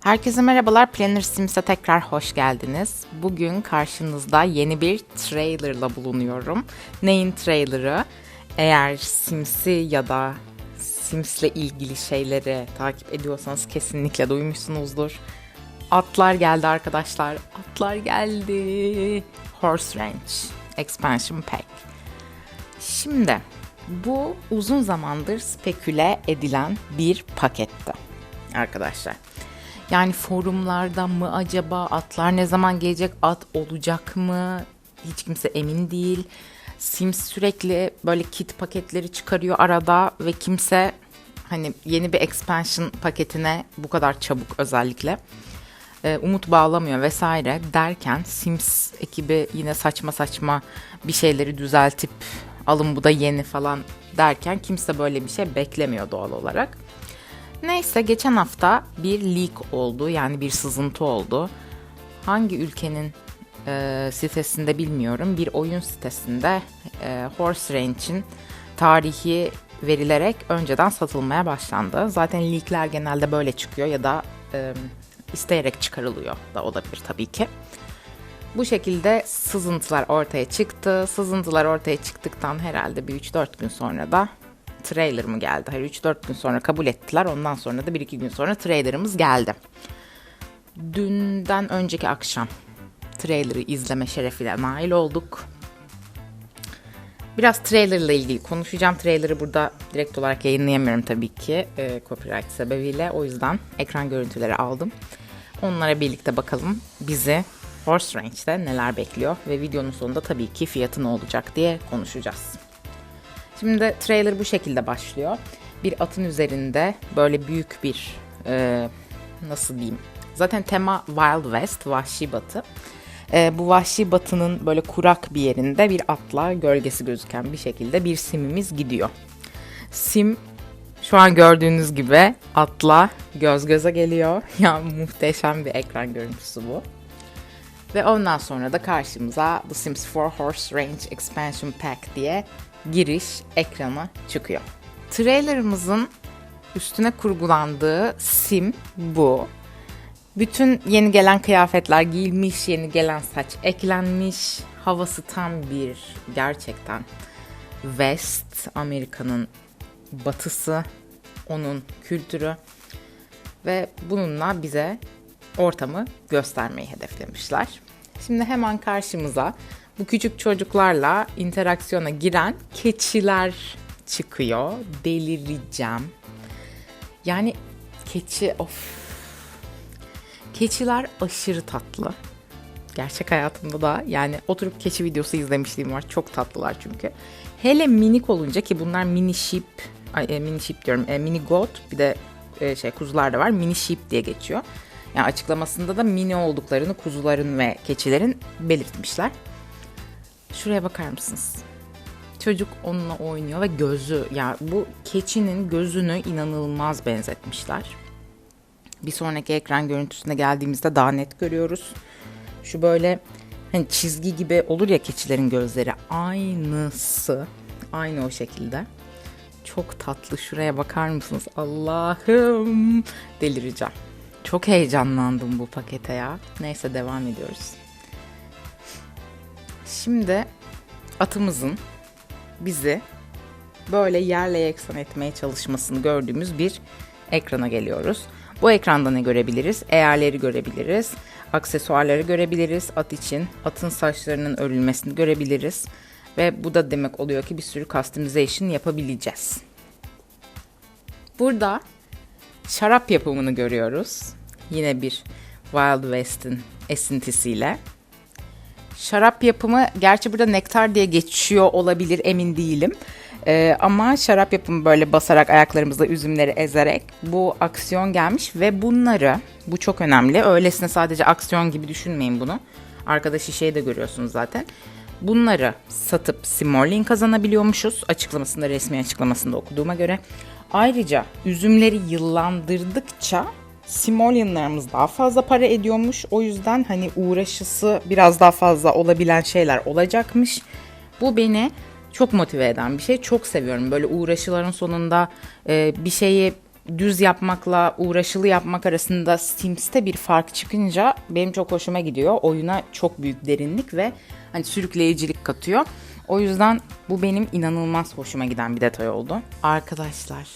Herkese merhabalar. Planner Sims'e tekrar hoş geldiniz. Bugün karşınızda yeni bir trailerla bulunuyorum. Neyin trailerı? Eğer Sims'i ya da Sims'le ilgili şeyleri takip ediyorsanız kesinlikle duymuşsunuzdur. Atlar geldi arkadaşlar. Atlar geldi. Horse Ranch Expansion Pack. Şimdi bu uzun zamandır speküle edilen bir paketti arkadaşlar. Yani forumlarda mı acaba atlar ne zaman gelecek at olacak mı hiç kimse emin değil. Sims sürekli böyle kit paketleri çıkarıyor arada ve kimse hani yeni bir expansion paketine bu kadar çabuk özellikle e, umut bağlamıyor vesaire derken Sims ekibi yine saçma saçma bir şeyleri düzeltip alın bu da yeni falan derken kimse böyle bir şey beklemiyor doğal olarak. Neyse geçen hafta bir leak oldu yani bir sızıntı oldu. Hangi ülkenin e, sitesinde bilmiyorum bir oyun sitesinde e, Horse Ranch'in tarihi verilerek önceden satılmaya başlandı. Zaten leakler genelde böyle çıkıyor ya da e, isteyerek çıkarılıyor da olabilir tabii ki. Bu şekilde sızıntılar ortaya çıktı. Sızıntılar ortaya çıktıktan herhalde bir 3-4 gün sonra da trailer mı geldi? Hayır 3-4 gün sonra kabul ettiler. Ondan sonra da 1-2 gün sonra trailerımız geldi. Dünden önceki akşam trailer'ı izleme şerefine nail olduk. Biraz trailerla ilgili konuşacağım. Trailer'ı burada direkt olarak yayınlayamıyorum tabii ki e, copyright sebebiyle. O yüzden ekran görüntüleri aldım. Onlara birlikte bakalım bizi Horse Ranch'te neler bekliyor ve videonun sonunda tabii ki fiyatı ne olacak diye konuşacağız. Şimdi trailer bu şekilde başlıyor. Bir atın üzerinde böyle büyük bir e, nasıl diyeyim? Zaten tema Wild West, vahşi batı. E, bu vahşi batının böyle kurak bir yerinde bir atla gölgesi gözüken bir şekilde bir simimiz gidiyor. Sim şu an gördüğünüz gibi atla göz göze geliyor. Ya muhteşem bir ekran görüntüsü bu. Ve ondan sonra da karşımıza The Sims 4 Horse Range Expansion Pack diye giriş ekranı çıkıyor. Trailerımızın üstüne kurgulandığı sim bu. Bütün yeni gelen kıyafetler giyilmiş, yeni gelen saç eklenmiş. Havası tam bir gerçekten West, Amerika'nın batısı, onun kültürü ve bununla bize ortamı göstermeyi hedeflemişler. Şimdi hemen karşımıza bu küçük çocuklarla interaksiyona giren keçiler çıkıyor. Delireceğim. Yani keçi of. Keçiler aşırı tatlı. Gerçek hayatımda da yani oturup keçi videosu izlemişliğim var. Çok tatlılar çünkü. Hele minik olunca ki bunlar mini sheep, e, mini sheep diyorum, e, mini goat bir de e, şey kuzular da var. Mini sheep diye geçiyor. Yani açıklamasında da mini olduklarını kuzuların ve keçilerin belirtmişler. Şuraya bakar mısınız? Çocuk onunla oynuyor ve gözü yani bu keçinin gözünü inanılmaz benzetmişler. Bir sonraki ekran görüntüsüne geldiğimizde daha net görüyoruz. Şu böyle hani çizgi gibi olur ya keçilerin gözleri aynısı. Aynı o şekilde. Çok tatlı. Şuraya bakar mısınız? Allah'ım delireceğim. Çok heyecanlandım bu pakete ya. Neyse devam ediyoruz. Şimdi atımızın bizi böyle yerle yeksan etmeye çalışmasını gördüğümüz bir ekrana geliyoruz. Bu ekranda ne görebiliriz? Eğerleri görebiliriz. Aksesuarları görebiliriz. At için atın saçlarının örülmesini görebiliriz. Ve bu da demek oluyor ki bir sürü customization yapabileceğiz. Burada şarap yapımını görüyoruz. Yine bir Wild West'in esintisiyle. Şarap yapımı gerçi burada nektar diye geçiyor olabilir emin değilim. Ee, ama şarap yapımı böyle basarak ayaklarımızla üzümleri ezerek bu aksiyon gelmiş ve bunları bu çok önemli. Öylesine sadece aksiyon gibi düşünmeyin bunu. Arkada şişeyi de görüyorsunuz zaten. Bunları satıp Simoleon kazanabiliyormuşuz. Açıklamasında resmi açıklamasında okuduğuma göre. Ayrıca üzümleri yıllandırdıkça Simoleon'larımız daha fazla para ediyormuş. O yüzden hani uğraşısı biraz daha fazla olabilen şeyler olacakmış. Bu beni çok motive eden bir şey. Çok seviyorum. Böyle uğraşıların sonunda e, bir şeyi düz yapmakla uğraşılı yapmak arasında Sims'te bir fark çıkınca benim çok hoşuma gidiyor. Oyuna çok büyük derinlik ve hani sürükleyicilik katıyor. O yüzden bu benim inanılmaz hoşuma giden bir detay oldu. Arkadaşlar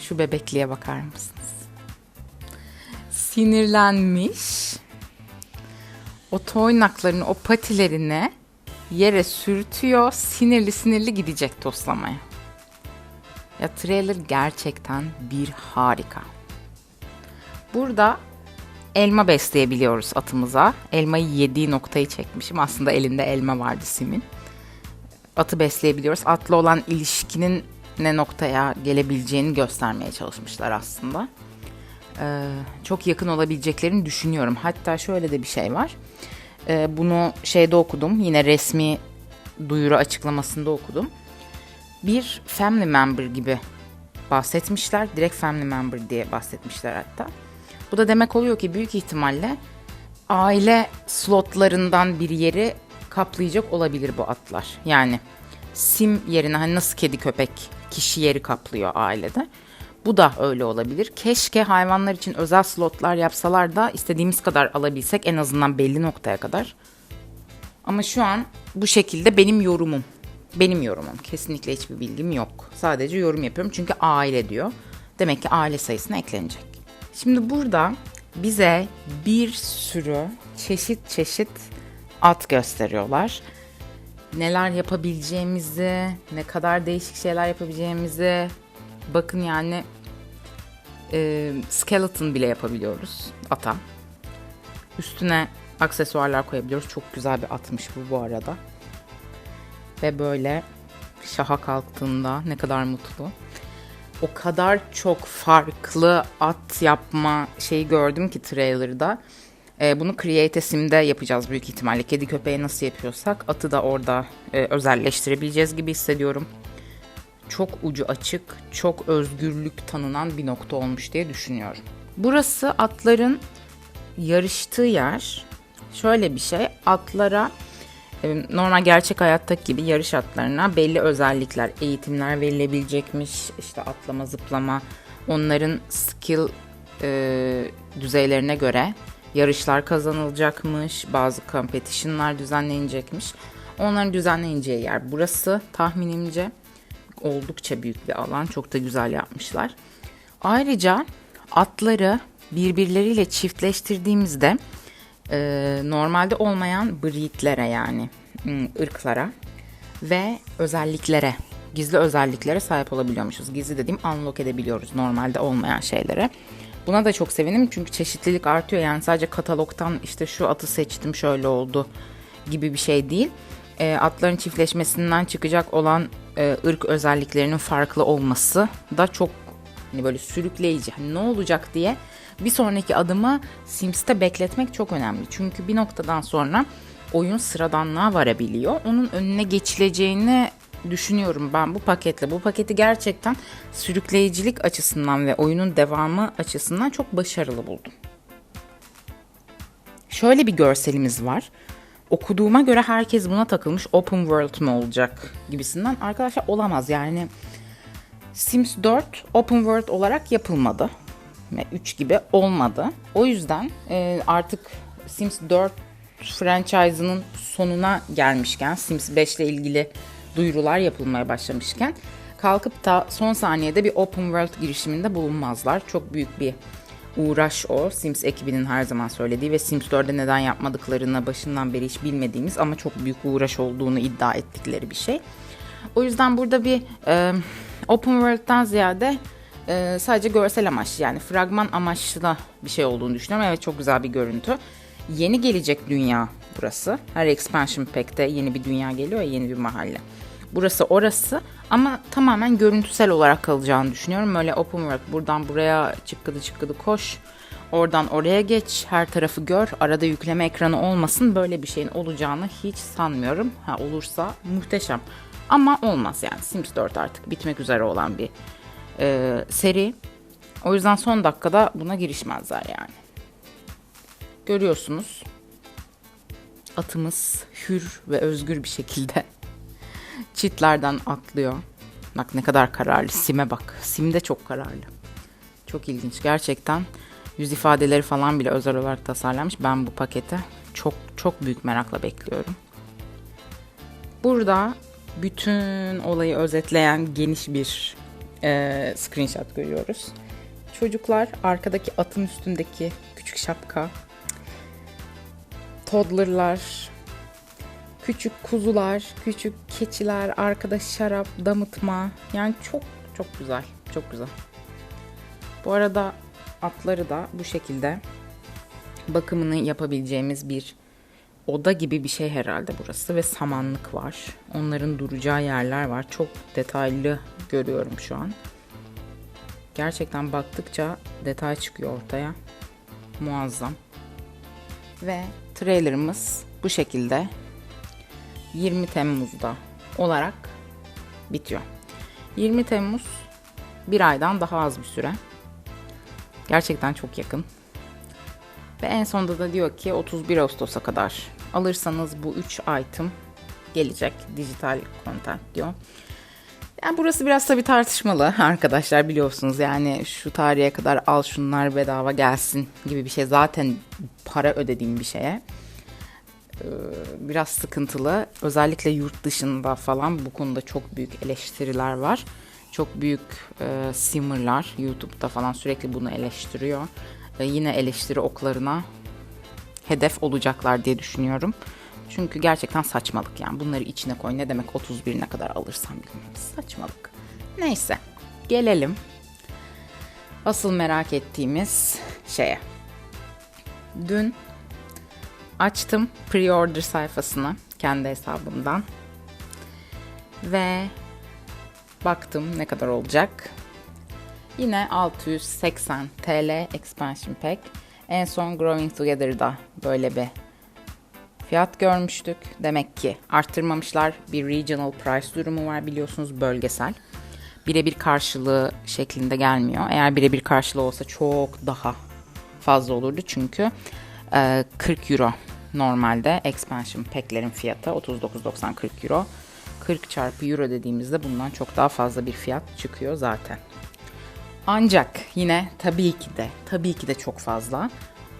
şu bebekliğe bakar mısınız? Sinirlenmiş. O toynaklarını, o patilerini yere sürtüyor. Sinirli sinirli gidecek toslamaya. Ya trailer gerçekten bir harika. Burada elma besleyebiliyoruz atımıza. Elmayı yediği noktayı çekmişim. Aslında elinde elma vardı Sim'in. Atı besleyebiliyoruz. Atla olan ilişkinin ne noktaya gelebileceğini göstermeye çalışmışlar aslında. Ee, çok yakın olabileceklerini düşünüyorum. Hatta şöyle de bir şey var. Ee, bunu şeyde okudum. Yine resmi duyuru açıklamasında okudum. Bir family member gibi bahsetmişler. Direkt family member diye bahsetmişler hatta. Bu da demek oluyor ki büyük ihtimalle aile slotlarından bir yeri kaplayacak olabilir bu atlar. Yani sim yerine hani nasıl kedi köpek kişi yeri kaplıyor ailede. Bu da öyle olabilir. Keşke hayvanlar için özel slotlar yapsalar da istediğimiz kadar alabilsek en azından belli noktaya kadar. Ama şu an bu şekilde benim yorumum. Benim yorumum. Kesinlikle hiçbir bilgim yok. Sadece yorum yapıyorum çünkü aile diyor. Demek ki aile sayısına eklenecek. Şimdi burada bize bir sürü çeşit çeşit at gösteriyorlar. Neler yapabileceğimizi, ne kadar değişik şeyler yapabileceğimizi bakın yani e, skeleton bile yapabiliyoruz ata. Üstüne aksesuarlar koyabiliyoruz. Çok güzel bir atmış bu bu arada. Ve böyle şaha kalktığında ne kadar mutlu. O kadar çok farklı at yapma şeyi gördüm ki trailer'da. E, bunu Create Sim'de yapacağız büyük ihtimalle. Kedi köpeği nasıl yapıyorsak atı da orada e, özelleştirebileceğiz gibi hissediyorum. Çok ucu açık, çok özgürlük tanınan bir nokta olmuş diye düşünüyorum. Burası atların yarıştığı yer. Şöyle bir şey, atlara e, normal gerçek hayattaki gibi yarış atlarına belli özellikler, eğitimler verilebilecekmiş. İşte atlama, zıplama, onların skill e, düzeylerine göre yarışlar kazanılacakmış, bazı competition'lar düzenlenecekmiş. Onların düzenleneceği yer burası tahminimce oldukça büyük bir alan. Çok da güzel yapmışlar. Ayrıca atları birbirleriyle çiftleştirdiğimizde e, normalde olmayan breedlere yani ırklara ve özelliklere gizli özelliklere sahip olabiliyormuşuz. Gizli dediğim unlock edebiliyoruz normalde olmayan şeylere. Buna da çok sevinim çünkü çeşitlilik artıyor. Yani sadece katalogtan işte şu atı seçtim şöyle oldu gibi bir şey değil. E, atların çiftleşmesinden çıkacak olan e, ırk özelliklerinin farklı olması da çok hani böyle sürükleyici. Hani ne olacak diye bir sonraki adımı Sims'te bekletmek çok önemli. Çünkü bir noktadan sonra oyun sıradanlığa varabiliyor. Onun önüne geçileceğini düşünüyorum ben bu paketle. Bu paketi gerçekten sürükleyicilik açısından ve oyunun devamı açısından çok başarılı buldum. Şöyle bir görselimiz var. Okuduğuma göre herkes buna takılmış open world mu olacak gibisinden. Arkadaşlar olamaz yani Sims 4 open world olarak yapılmadı. Ve 3 gibi olmadı. O yüzden e, artık Sims 4 franchise'ının sonuna gelmişken Sims 5 ile ilgili duyurular yapılmaya başlamışken kalkıp da son saniyede bir open world girişiminde bulunmazlar. Çok büyük bir uğraş o. Sims ekibinin her zaman söylediği ve Sims 4'de neden yapmadıklarını başından beri hiç bilmediğimiz ama çok büyük uğraş olduğunu iddia ettikleri bir şey. O yüzden burada bir e, open world'dan ziyade e, sadece görsel amaç yani fragman amaçlı bir şey olduğunu düşünüyorum. Evet çok güzel bir görüntü. Yeni gelecek dünya burası. Her expansion pack'te yeni bir dünya geliyor ya yeni bir mahalle. Burası orası ama tamamen görüntüsel olarak kalacağını düşünüyorum. Böyle open world buradan buraya çıkkıdı çıkkıdı koş. Oradan oraya geç, her tarafı gör, arada yükleme ekranı olmasın. Böyle bir şeyin olacağını hiç sanmıyorum. Ha olursa muhteşem. Ama olmaz yani. Sims 4 artık bitmek üzere olan bir e, seri. O yüzden son dakikada buna girişmezler yani. Görüyorsunuz. Atımız hür ve özgür bir şekilde çitlerden atlıyor. Bak ne kadar kararlı. Sim'e bak. Sim de çok kararlı. Çok ilginç. Gerçekten yüz ifadeleri falan bile özel olarak tasarlanmış. Ben bu paketi çok çok büyük merakla bekliyorum. Burada bütün olayı özetleyen geniş bir e, screenshot görüyoruz. Çocuklar arkadaki atın üstündeki küçük şapka, toddlerlar, küçük kuzular, küçük keçiler, arkada şarap, damıtma. Yani çok çok güzel, çok güzel. Bu arada atları da bu şekilde bakımını yapabileceğimiz bir oda gibi bir şey herhalde burası ve samanlık var. Onların duracağı yerler var. Çok detaylı görüyorum şu an. Gerçekten baktıkça detay çıkıyor ortaya. Muazzam. Ve trailerımız bu şekilde 20 Temmuz'da olarak bitiyor. 20 Temmuz bir aydan daha az bir süre. Gerçekten çok yakın. Ve en sonunda da diyor ki 31 Ağustos'a kadar alırsanız bu 3 item gelecek dijital content diyor. Yani burası biraz tabii tartışmalı arkadaşlar biliyorsunuz. Yani şu tarihe kadar al şunlar bedava gelsin gibi bir şey. Zaten para ödediğim bir şeye biraz sıkıntılı. Özellikle yurt dışında falan bu konuda çok büyük eleştiriler var. Çok büyük e, simmerlar YouTube'da falan sürekli bunu eleştiriyor. Ve yine eleştiri oklarına hedef olacaklar diye düşünüyorum. Çünkü gerçekten saçmalık yani. Bunları içine koy. Ne demek 31'ine kadar alırsam bilmem. Saçmalık. Neyse. Gelelim. Asıl merak ettiğimiz şeye. Dün açtım pre-order sayfasını kendi hesabımdan. Ve baktım ne kadar olacak. Yine 680 TL expansion pack. En son Growing Together'da böyle bir fiyat görmüştük. Demek ki arttırmamışlar. Bir regional price durumu var biliyorsunuz bölgesel. Birebir karşılığı şeklinde gelmiyor. Eğer birebir karşılığı olsa çok daha fazla olurdu çünkü e, 40 euro normalde expansion pack'lerin fiyatı 39.90 40 euro. 40 çarpı euro dediğimizde bundan çok daha fazla bir fiyat çıkıyor zaten. Ancak yine tabii ki de tabii ki de çok fazla.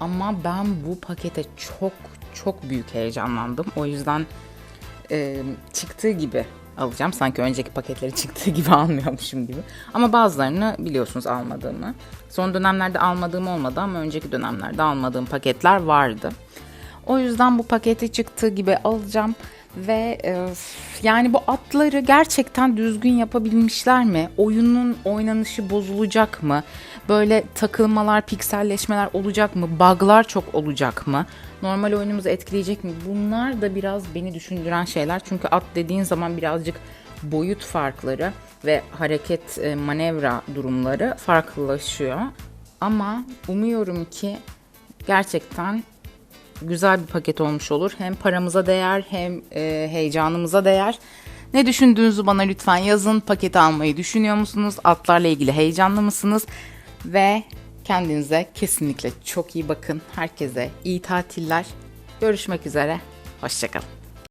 Ama ben bu pakete çok çok büyük heyecanlandım. O yüzden e, çıktığı gibi alacağım. Sanki önceki paketleri çıktığı gibi almıyormuşum gibi. Ama bazılarını biliyorsunuz almadığımı. Son dönemlerde almadığım olmadı ama önceki dönemlerde almadığım paketler vardı. O yüzden bu paketi çıktığı gibi alacağım ve e, yani bu atları gerçekten düzgün yapabilmişler mi? Oyunun oynanışı bozulacak mı? Böyle takılmalar, pikselleşmeler olacak mı? Bug'lar çok olacak mı? Normal oyunumuzu etkileyecek mi? Bunlar da biraz beni düşündüren şeyler. Çünkü at dediğin zaman birazcık boyut farkları ve hareket e, manevra durumları farklılaşıyor. Ama umuyorum ki gerçekten güzel bir paket olmuş olur. Hem paramıza değer hem e, heyecanımıza değer. Ne düşündüğünüzü bana lütfen yazın. Paket almayı düşünüyor musunuz? Atlarla ilgili heyecanlı mısınız? Ve kendinize kesinlikle çok iyi bakın. Herkese iyi tatiller. Görüşmek üzere. Hoşçakalın.